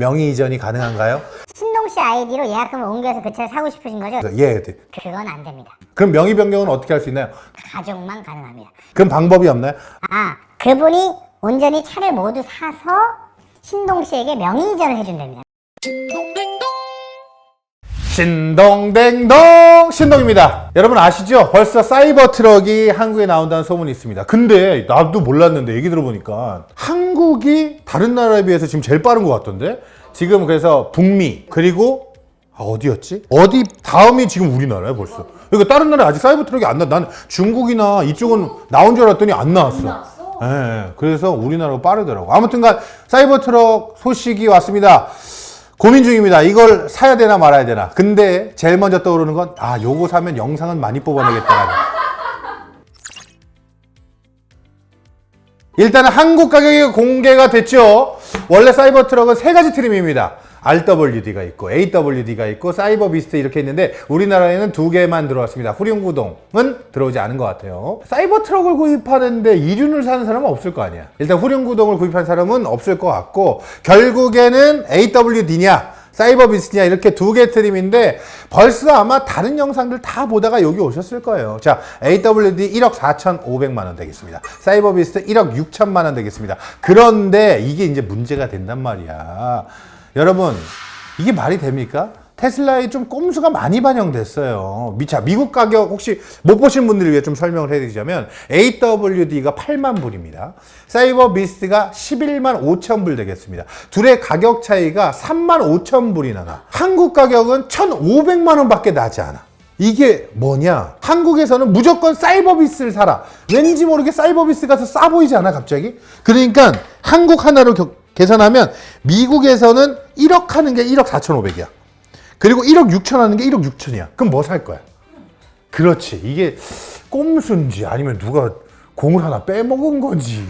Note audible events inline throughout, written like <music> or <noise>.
명의 이전이 가능한가요? 신동 씨 아이디로 예약금을 옮겨서 그 차를 사고 싶으신 거죠? 예. 그건 안 됩니다. 그럼 명의 변경은 어떻게 할 수 있나요? 가족만 가능합니다. 그럼 방법이 없나요? 아, 그분이 온전히 차를 모두 사서 신동 씨에게 명의 이전을 해준답니다. 신동댕동 신동입니다. 여러분 아시죠? 벌써 사이버 트럭이 한국에 나온다는 소문이 있습니다. 근데 나도 몰랐는데 얘기 들어보니까 한국이 다른 나라에 비해서 지금 제일 빠른 것 같던데? 지금 그래서 북미 그리고 아, 어디였지? 어디 다음이 지금 우리나라야 벌써. 그러니까 다른 나라에 아직 사이버 트럭이 안 나. 난 중국이나 이쪽은 나온 줄 알았더니 안 나왔어. 예, 예. 그래서 우리나라가 빠르더라고. 아무튼간 사이버 트럭 소식이 왔습니다. 고민 중입니다. 이걸 사야 되나 말아야 되나. 근데 제일 먼저 떠오르는 건, 아, 요거 사면 영상은 많이 뽑아내겠다. 일단은 한국 가격이 공개가 됐죠. 원래 사이버 트럭은 세 가지 트림입니다. RWD가 있고 AWD가 있고 사이버 비스트 이렇게 있는데 우리나라에는 두 개만 들어왔습니다. 후륜구동은 들어오지 않은 것 같아요. 사이버 트럭을 구입하는데 이륜을 사는 사람은 없을 거 아니야. 일단 후륜구동을 구입한 사람은 없을 것 같고 결국에는 AWD냐 사이버 비스냐 이렇게 두 개 트림인데 벌써 아마 다른 영상들 다 보다가 여기 오셨을 거예요. 자, AWD 1억 4,500만 원 되겠습니다. 사이버 비스트 1억 6천만 원 되겠습니다. 그런데 이게 이제 문제가 된단 말이야. 여러분, 이게 말이 됩니까? 테슬라에 좀 꼼수가 많이 반영됐어요. 미차 미국 가격 혹시 못 보신 분들을 위해 좀 설명을 해드리자면 AWD가 8만 불입니다. 사이버 비스트가 11만 5천 불 되겠습니다. 둘의 가격 차이가 3만 5천 불이나 나. 한국 가격은 1,500만 원밖에 나지 않아. 이게 뭐냐? 한국에서는 무조건 사이버비스를 사라. 왠지 모르게 사이버비스가 더싸 보이지 않아, 갑자기? 그러니까 한국 하나로 겨- 계산하면 미국에서는 1억 하는 게 1억 4,500이야. 그리고 1억 6천 하는 게 1억 6천이야. 그럼 뭐 살 거야? 그렇지. 이게 꼼수인지 아니면 누가 공을 하나 빼먹은 건지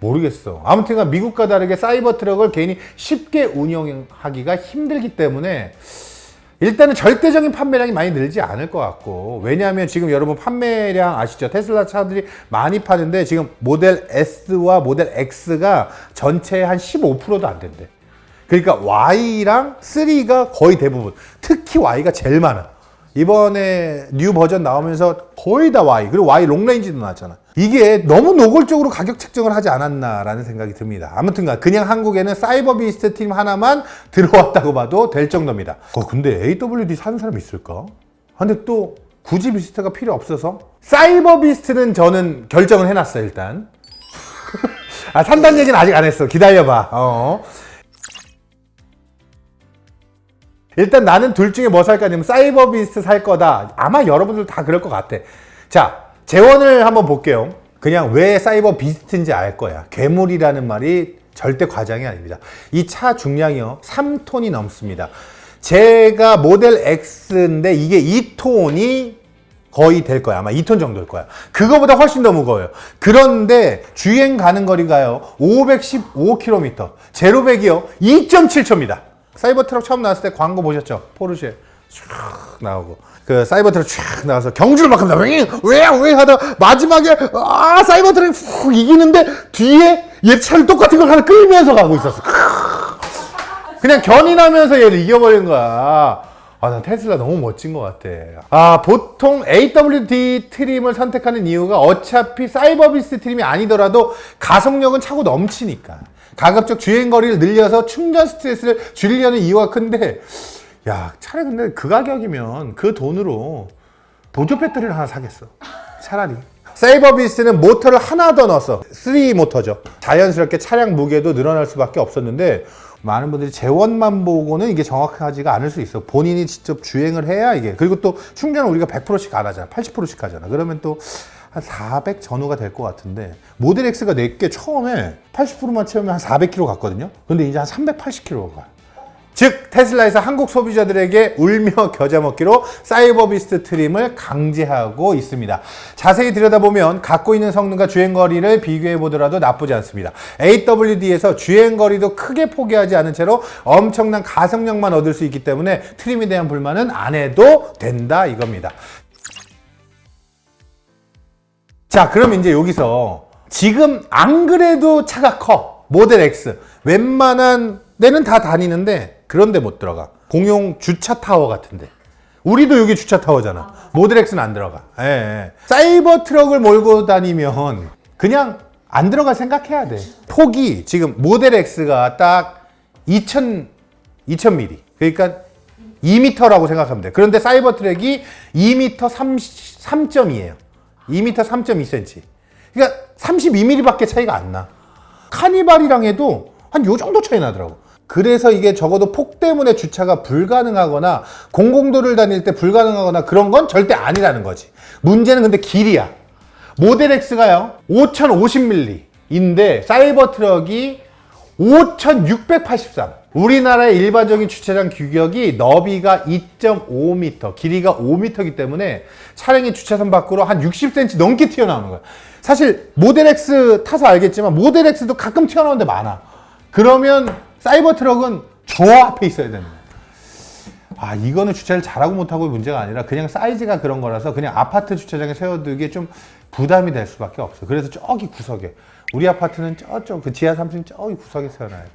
모르겠어. 아무튼 미국과 다르게 사이버 트럭을 개인이 쉽게 운영하기가 힘들기 때문에 일단은 절대적인 판매량이 많이 늘지 않을 것 같고 왜냐하면 지금 여러분 판매량 아시죠? 테슬라 차들이 많이 파는데 지금 모델 S와 모델 X가 전체의 한 15%도 안 된대. 그러니까 Y랑 3가 거의 대부분 특히 Y가 제일 많아. 이번에 뉴 버전 나오면서 거의 다 Y 그리고 Y 롱레인지도 나왔잖아. 이게 너무 노골적으로 가격 책정을 하지 않았나라는 생각이 듭니다. 아무튼간 그냥 한국에는 사이버 비스트 팀 하나만 <laughs> 들어왔다고 봐도 될 정도입니다. 어 근데 AWD 사는 사람 있을까? 아, 근데 또 굳이 비스트가 필요 없어서 사이버 비스트는 저는 결정을 해놨어 요 일단. <laughs> 아 산다는 얘기는 아직 안 했어. 기다려봐. 어. 일단 나는 둘 중에 뭐 살까 하면 사이버 비스트 살 거다. 아마 여러분들 다 그럴 것 같아. 자, 재원을 한번 볼게요. 그냥 왜 사이버 비스트인지 알 거야. 괴물이라는 말이 절대 과장이 아닙니다. 이 차 중량이요. 3톤이 넘습니다. 제가 모델 X인데 이게 2톤이 거의 될 거야. 아마 2톤 정도일 거야. 그거보다 훨씬 더 무거워요. 그런데 주행 가는 거리가요. 515km. 제로백이요. 2.7초입니다. 사이버 트럭 처음 나왔을 때 광고 보셨죠? 포르쉐 쫙 나오고 그 사이버 트럭 쫙 나와서 경주를 막 합니다. 왜왜왜 하다 마지막에 아 사이버 트럭이 훅 이기는데 뒤에 얘 차를 똑같은 걸 하나 끌면서 가고 있었어. 그냥 견인하면서 얘를 이겨버린 거야. 아, 난 테슬라 너무 멋진 것 같아. 아, 보통 AWD 트림을 선택하는 이유가 어차피 사이버비스 트림이 아니더라도 가속력은 차고 넘치니까. 가급적 주행거리를 늘려서 충전 스트레스를 줄이려는 이유가 큰데, 야, 차라리 근데 그 가격이면 그 돈으로 보조 배터리를 하나 사겠어. 차라리. 세이버비스는 모터를 하나 더 넣었어. 3 모터죠. 자연스럽게 차량 무게도 늘어날 수밖에 없었는데 많은 분들이 재원만 보고는 이게 정확하지가 않을 수 있어. 본인이 직접 주행을 해야 이게. 그리고 또 충전을 우리가 100%씩 안 하잖아. 80%씩 하잖아. 그러면 또 한 400 전후가 될 것 같은데 모델 X가 내게 처음에 80%만 채우면 한 400km 갔거든요. 근데 이제 한 380km 가. 즉 테슬라에서 한국 소비자들에게 울며 <laughs> 겨자 먹기로 사이버비스트 트림을 강제하고 있습니다. 자세히 들여다보면 갖고 있는 성능과 주행거리를 비교해 보더라도 나쁘지 않습니다. AWD에서 주행거리도 크게 포기하지 않은 채로 엄청난 가속력만 얻을 수 있기 때문에 트림에 대한 불만은 안 해도 된다 이겁니다. 자, 그럼 이제 여기서 지금 안 그래도 차가 커. 모델 X. 웬만한 데는 다 다니는데 그런데 못 들어가. 공용 주차 타워 같은데. 우리도 여기 주차 타워잖아. 모델X는 안 들어가. 예, 예. 사이버 트럭을 몰고 다니면 그냥 안 들어갈 생각해야 돼. 폭이 지금 모델 X가 딱 2000, 2000mm. 그러니까 2m라고 생각하면 돼. 그런데 사이버 트랙이 2m 3.2예요. 2m 3.2cm. 그러니까 32mm밖에 차이가 안 나. 카니발이랑 해도 한 요 정도 차이 나더라고. 그래서 이게 적어도 폭 때문에 주차가 불가능하거나 공공도를 다닐 때 불가능하거나 그런 건 절대 아니라는 거지. 문제는 근데 길이야. 모델 X가요, 5050mm인데 사이버 트럭이 5683. 우리나라의 일반적인 주차장 규격이 너비가 2.5m, 길이가 5m이기 때문에 차량이 주차선 밖으로 한 60cm 넘게 튀어나오는 거야. 사실 모델 X 타서 알겠지만 모델 X도 가끔 튀어나오는 데 많아. 그러면 사이버 트럭은 저 앞에 있어야 되는. 아, 이거는 주차를 잘하고 못하고 문제가 아니라 그냥 사이즈가 그런 거라서 그냥 아파트 주차장에 세워두기에 좀 부담이 될 수밖에 없어. 그래서 저기 구석에. 우리 아파트는 저쪽, 그 지하 3층 저기 구석에 세워놔야 돼.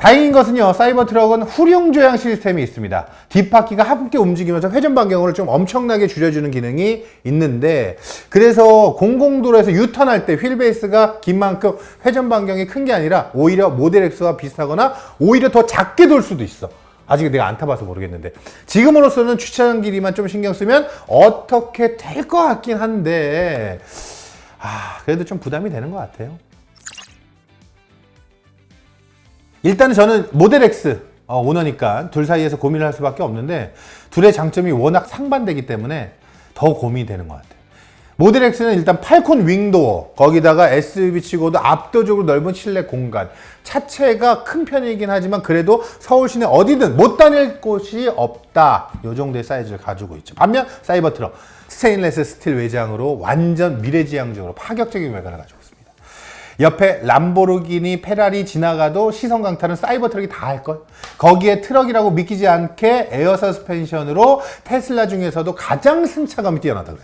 다행인 것은요, 사이버 트럭은 후륜 조향 시스템이 있습니다. 뒷바퀴가 함께 움직이면서 회전 반경을 좀 엄청나게 줄여주는 기능이 있는데, 그래서 공공도로에서 유턴할 때 휠베이스가 긴 만큼 회전 반경이 큰 게 아니라 오히려 모델 X와 비슷하거나 오히려 더 작게 돌 수도 있어. 아직 내가 안 타봐서 모르겠는데 지금으로서는 주차장 길이만 좀 신경 쓰면 어떻게 될 것 같긴 한데 아 그래도 좀 부담이 되는 것 같아요. 일단은 저는 모델 X 어, 오너니까 둘 사이에서 고민을 할 수밖에 없는데 둘의 장점이 워낙 상반되기 때문에 더 고민이 되는 것 같아요. 모델 X는 일단 팔콘 윙도어 거기다가 SUV 치고도 압도적으로 넓은 실내 공간. 차체가 큰 편이긴 하지만 그래도 서울 시내 어디든 못 다닐 곳이 없다. 요 정도의 사이즈를 가지고 있죠. 반면 사이버 트럭 스테인레스 스틸 외장으로 완전 미래지향적으로 파격적인 외관을 가지고 옆에 람보르기니, 페라리 지나가도 시선 강타는 사이버 트럭이 다 할걸? 거기에 트럭이라고 믿기지 않게 에어 서스펜션으로 테슬라 중에서도 가장 승차감이 뛰어나다 그래.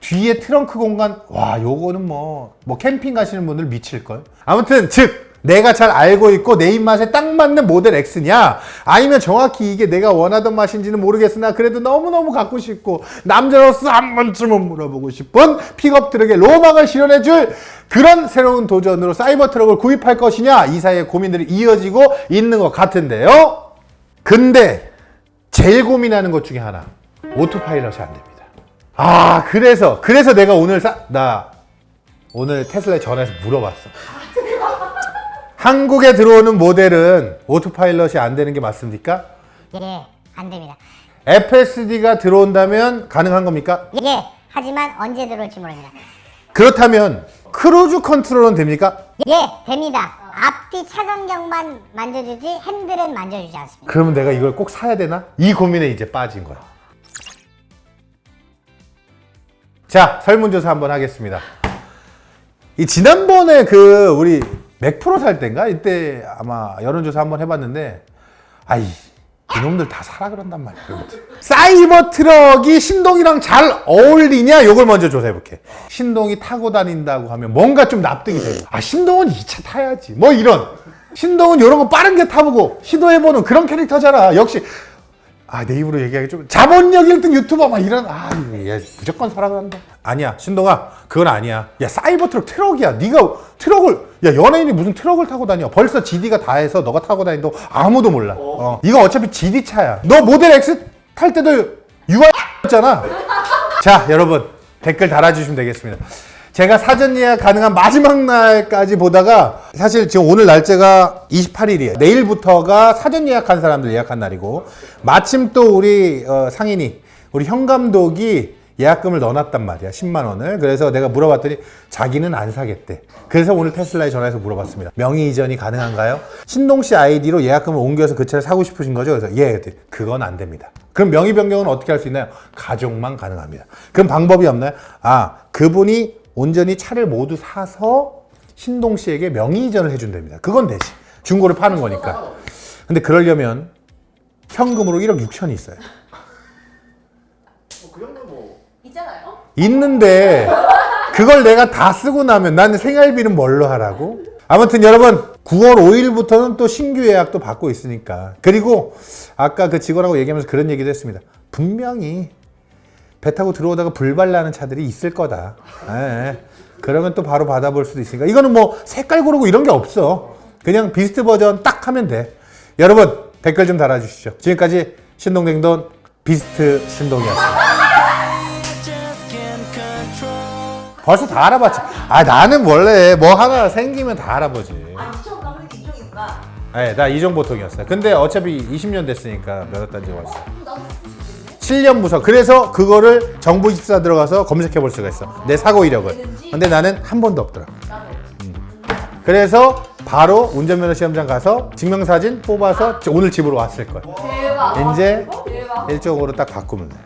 뒤에 트렁크 공간, 와, 요거는 뭐, 뭐 캠핑 가시는 분들 미칠걸? 아무튼, 즉, 내가 잘 알고 있고 내 입맛에 딱 맞는 모델 X냐? 아니면 정확히 이게 내가 원하던 맛인지는 모르겠으나 그래도 너무너무 갖고 싶고 남자로서 한 번쯤은 물어보고 싶은 픽업 트럭의 로망을 실현해줄 그런 새로운 도전으로 사이버 트럭을 구입할 것이냐? 이 사이에 고민들이 이어지고 있는 것 같은데요? 근데 제일 고민하는 것 중에 하나 오토파일럿이 안 됩니다. 아 그래서 그래서 내가 오늘 사, 나 오늘 테슬라에 전화해서 물어봤어. 한국에 들어오는 모델은 오토파일럿이 안 되는 게 맞습니까? 예, 안 됩니다. FSD가 들어온다면 가능한 겁니까? 예, 하지만 언제 들어올지 모릅니다. 그렇다면 크루즈 컨트롤은 됩니까? 예, 됩니다. 앞뒤 차간경만 만져주지 핸들은 만져주지 않습니다. 그러면 내가 이걸 꼭 사야 되나? 이 고민에 이제 빠진 거야. 자, 설문조사 한번 하겠습니다. 이 지난번에 그 우리 맥프로 살 때인가? 이때 아마 여론조사 한번 해봤는데, 아이, 이놈들 다 사라 그런단 말이야. 사이버 트럭이 신동이랑 잘 어울리냐? 요걸 먼저 조사해볼게. 신동이 타고 다닌다고 하면 뭔가 좀 납득이 돼. 아, 신동은 이 차 타야지. 뭐 이런. 신동은 이런 거 빠른 게 타보고 시도해보는 그런 캐릭터잖아. 역시 아, 내 입으로 얘기하기 좀 자본력 1등 유튜버 막 이런 아, 얘 무조건 사랑한다. 아니야, 신동아, 그건 아니야. 야, 사이버 트럭 트럭이야. 네가 트럭을 야, 연예인이 무슨 트럭을 타고 다녀. 벌써 GD가 다 해서 너가 타고 다닌다고 아무도 몰라. 어. 이거 어차피 GD 차야. 너 모델 X 탈 때도 UI였잖아. <laughs> 자, 여러분 댓글 달아주시면 되겠습니다. 제가 사전 예약 가능한 마지막 날까지 보다가 사실 지금 오늘 날짜가 28일이에요. 내일부터가 사전 예약한 사람들 예약한 날이고 마침 또 우리 어, 상인이 우리 현 감독이 예약금을 넣어놨단 말이야 10만 원을 그래서 내가 물어봤더니 자기는 안 사겠대 그래서 오늘 테슬라에 전화해서 물어봤습니다 명의 이전이 가능한가요? 신동 씨 아이디로 예약금을 옮겨서 그 차를 사고 싶으신 거죠? 그래서 예 그랬더니 그건 안 됩니다 그럼 명의 변경은 어떻게 할 수 있나요? 가족만 가능합니다 그럼 방법이 없나요? 아 그분이 온전히 차를 모두 사서 신동 씨에게 명의 이전을 해준답니다 그건 되지 중고를 파는 거니까 근데 그러려면 현금으로 1억 6천이 있어요 있잖아요. 있는데 그걸 내가 다 쓰고 나면 나는 생활비는 뭘로 하라고? 아무튼 여러분 9월 5일부터는 또 신규 예약도 받고 있으니까. 그리고 아까 그 직원하고 얘기하면서 그런 얘기도 했습니다. 분명히 배 타고 들어오다가 불발 나는 차들이 있을 거다. 예. 그러면 또 바로 받아볼 수도 있으니까. 이거는 뭐 색깔 고르고 이런 게 없어. 그냥 비스트 버전 딱 하면 돼. 여러분 댓글 좀 달아주시죠. 지금까지 신동댕돈 비스트 신동이었습니다. 벌써 다 알아봤지. 아 나는 원래 뭐 하나 생기면 다 알아보지. 아, 이쪽 가면 이쪽이구나. 네, 나 이종 보통이었어요. 근데 어차피 20년 됐으니까 몇월 단지 왔어. 나도 7년 무서. 그래서 그거를 정부 24 들어가서 검색해 볼 수가 있어. 내 사고 이력을. 근데 나는 한 번도 없더라. 없지. 그래서 바로 운전면허 시험장 가서 증명사진 뽑아서 오늘 집으로 왔을 거야. 대박. 이제 대박. 일종으로 딱 바꾸면 돼.